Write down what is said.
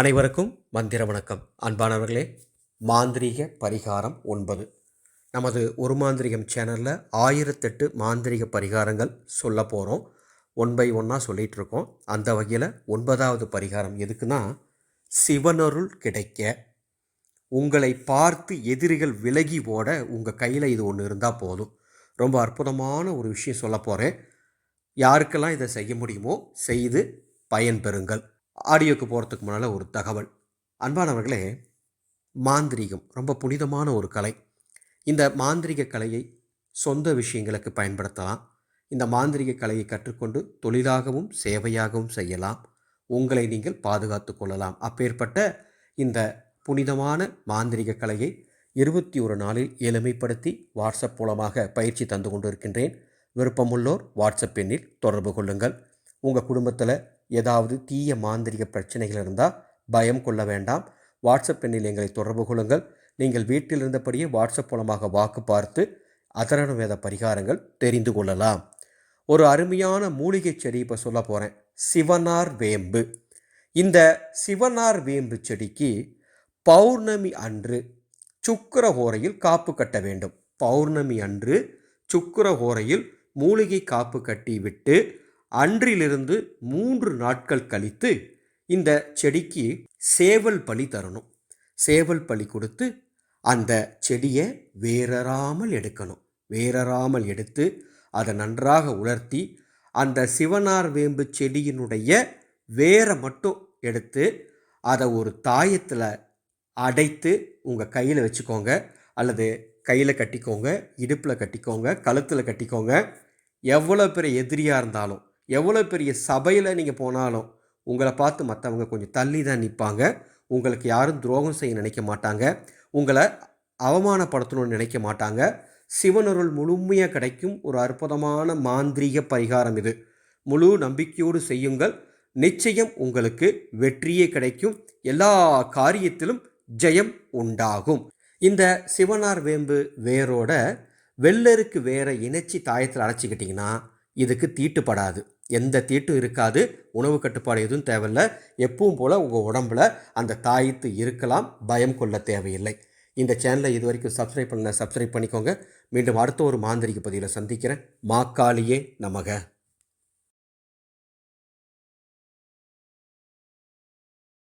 அனைவருக்கும் மந்திர வணக்கம். அன்பானவர்களே மாந்திரீக பரிகாரம் ஒன்பது. நமது ஒரு மாந்திரிகம் சேனலில் ஆயிரத்தெட்டு மாந்திரிக பரிகாரங்கள் சொல்ல போகிறோம் ஒன் பை ஒன்னாக சொல்லிகிட்டு இருக்கோம். அந்த வகையில் ஒன்பதாவது பரிகாரம் எதுக்குன்னா சிவனருள் கிடைக்க. உங்களை பார்த்து எதிரிகள் விலகி ஓட உங்கள் கையில் இது ஒன்று இருந்தால் போதும். ரொம்ப அற்புதமான ஒரு விஷயம் சொல்ல போகிறேன் யாருக்கெல்லாம் இதை செய்ய முடியுமோ செய்து பயன்பெறுங்கள். ஆடியோக்கு போகிறதுக்கு முன்னால் ஒரு தகவல். அன்பானவர்களே மாந்திரீகம் ரொம்ப புனிதமான ஒரு கலை. இந்த மாந்திரிக கலையை சொந்த விஷயங்களுக்கு பயன்படுத்தலாம். இந்த மாந்திரிக கலையை கற்றுக்கொண்டு தொழிலாகவும் சேவையாகவும் செய்யலாம். உங்களை நீங்கள் பாதுகாத்து கொள்ளலாம். அப்பேற்பட்ட இந்த புனிதமான மாந்திரிக கலையை இருபத்தி ஒரு நாளில் எளிமைப்படுத்தி வாட்ஸ்அப் மூலமாக பயிற்சி தந்து கொண்டிருக்கின்றேன். விருப்பமுள்ளோர் வாட்ஸ்அப் எண்ணில் தொடர்பு கொள்ளுங்கள். உங்கள் குடும்பத்தில் ஏதாவது தீய மாந்திரிக பிரச்சனைகள் இருந்தால் பயம் கொள்ள வேண்டாம். வாட்ஸ்அப் எண்ணில் எங்களை தொடர்பு கொள்ளுங்கள். நீங்கள் வீட்டில் இருந்தபடியே வாட்ஸ்அப் மூலமாக வாக்கு பார்த்து அதரண வேத பரிகாரங்கள் தெரிந்து கொள்ளலாம். ஒரு அருமையான மூலிகை செடி இப்போ சொல்ல போகிறேன் சிவனார் வேம்பு. இந்த சிவனார் வேம்பு செடிக்கு பௌர்ணமி அன்று சுக்கரஹோரையில் காப்பு கட்ட வேண்டும். பௌர்ணமி அன்று சுக்கரஹோரையில் மூலிகை காப்பு கட்டி விட்டு அன்றிலிருந்து மூன்று நாட்கள் கழித்து இந்த செடிக்கு சேவல் பலி தரணும். சேவல் பலி கொடுத்து அந்த செடியை வேறறாமல் எடுக்கணும். வேறறாமல் எடுத்து அதை நன்றாக உலர்த்தி அந்த சிவனார் வேம்பு செடியினுடைய வேரை மட்டும் எடுத்து அதை ஒரு தாயத்தில் அடைத்து உங்கள் கையில் வச்சுக்கோங்க. அல்லது கையில் கட்டிக்கோங்க இடுப்பில் கட்டிக்கோங்க கழுத்தில் கட்டிக்கோங்க. எவ்வளோ பெரிய எதிரியாக இருந்தாலும் எவ்வளோ பெரிய சபையில் நீங்கள் போனாலும் உங்களை பார்த்து மற்றவங்க கொஞ்சம் தள்ளி தான் நிற்பாங்க உங்களுக்கு யாரும் துரோகம் செய்ய நினைக்க மாட்டாங்க. உங்களை அவமானப்படுத்தணும்னு நினைக்க மாட்டாங்க. சிவனருள் முழுமையாக கிடைக்கும் ஒரு அற்புதமான மாந்திரீக பரிகாரம் இது. முழு நம்பிக்கையோடு செய்யுங்கள். நிச்சயம் உங்களுக்கு வெற்றியே கிடைக்கும். எல்லா காரியத்திலும் ஜெயம் உண்டாகும். இந்த சிவனார் வேம்பு வேரோட வெள்ளருக்கு வேற இணைச்சி தாயத்தில் அடைச்சிக்கிட்டிங்கன்னா இதுக்கு தீட்டுப்படாது எந்த தீட்டும் இருக்காது. உணவு கட்டுப்பாடு எதுவும் தேவையில்லை. எப்பவும் போல் உங்கள் உடம்புல அந்த தாயத்து இருக்கலாம். பயம் கொள்ள தேவையில்லை. இந்த சேனலை இது வரைக்கும் சப்ஸ்கிரைப் பண்ண சப்ஸ்கிரைப் பண்ணிக்கோங்க. மீண்டும் அடுத்த ஒரு மாந்திரிக பதிவில் சந்திக்கிறேன். மாக்காளியே நமக.